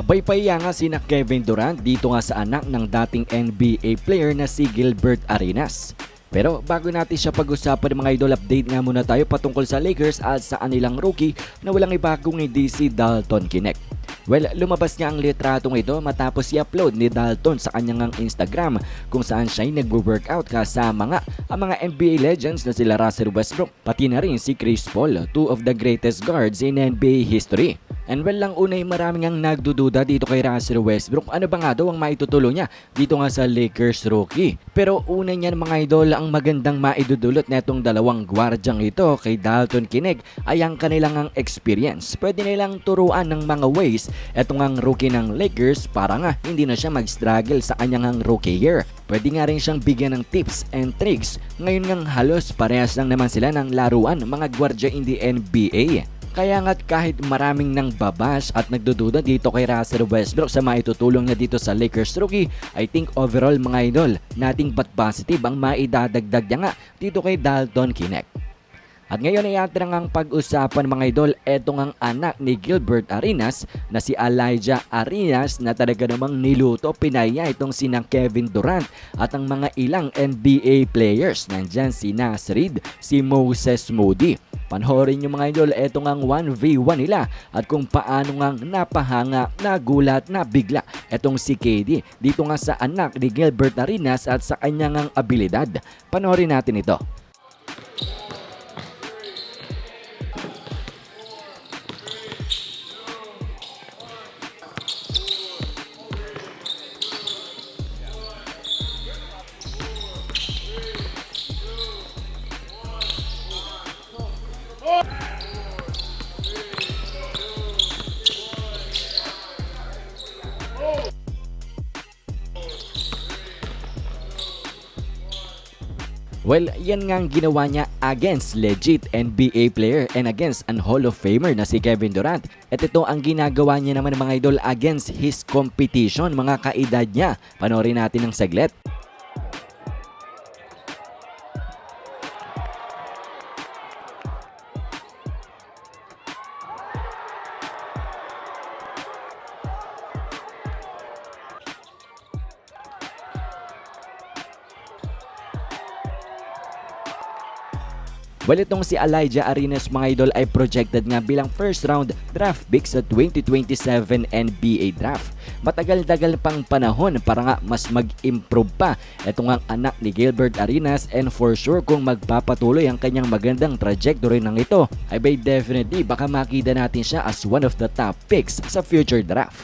Abay paiya nga sina Kevin Durant dito nga sa anak ng dating NBA player na si Gilbert Arenas. Pero bago natin siya pag-usapan mga idol, update nga muna tayo patungkol sa Lakers at sa anilang rookie na walang iba kung hindi si Dalton Kinect. Well, lumabas nga ang litratong ito matapos i-upload ni Dalton sa kanyang Instagram kung saan siya ay nagwo-workout kasama nga ang mga NBA legends na sila Russell Westbrook pati na rin si Chris Paul, two of the greatest guards in NBA history. And well lang unay maraming ang nagdududa dito kay Russell Westbrook ano ba nga daw ang maitutulong niya dito nga sa Lakers rookie. Pero una niyan mga idol ang magandang maidudulot netong dalawang gwardyang ito kay Dalton Kineg ay ang kanilang ang experience. Pwede nilang turuan ng mga ways etong ang rookie ng Lakers para nga hindi na siya mag-struggle sa kanyang ang rookie year. Pwede nga rin siyang bigyan ng tips and tricks. Ngayon ngang halos parehas lang naman sila ng laruan mga gwardya in the NBA. Kaya nga't kahit maraming nang babash at nagdududa dito kay Russell Westbrook sa maitutulong niya dito sa Lakers rookie, I think overall mga idol, nating but positive ang maidadagdag niya nga dito kay Dalton Kinect. At ngayon ay atin ang pag-usapan mga idol, etong ang anak ni Gilbert Arenas na si Elijah Arenas na talaga namang niluto pinaya itong sinang Kevin Durant at ang mga ilang NBA players. Nandyan si Nas Reed, si Moses Moody. Panoorin nyo mga idol, etong ang 1v1 nila at kung paano nga napahanga, nagulat, nabigla etong si KD dito nga sa anak ni Gilbert Arenas at sa kanyang ang abilidad. Panoorin natin ito. Well, yan nga ang ginawa niya against legit NBA player and against an Hall of Famer na si Kevin Durant. At ito ang ginagawa niya naman mga idol against his competition, mga kaedad niya. Panoorin natin ng saglit. Well, si Elijah Arenas mga idol ay projected nga bilang first round draft pick sa 2027 NBA draft. Matagal-tagal pang panahon para nga mas mag-improve pa itong ang anak ni Gilbert Arenas and for sure kung magpapatuloy ang kanyang magandang trajectory ng ito ay by definitely baka makita natin siya as one of the top picks sa future draft.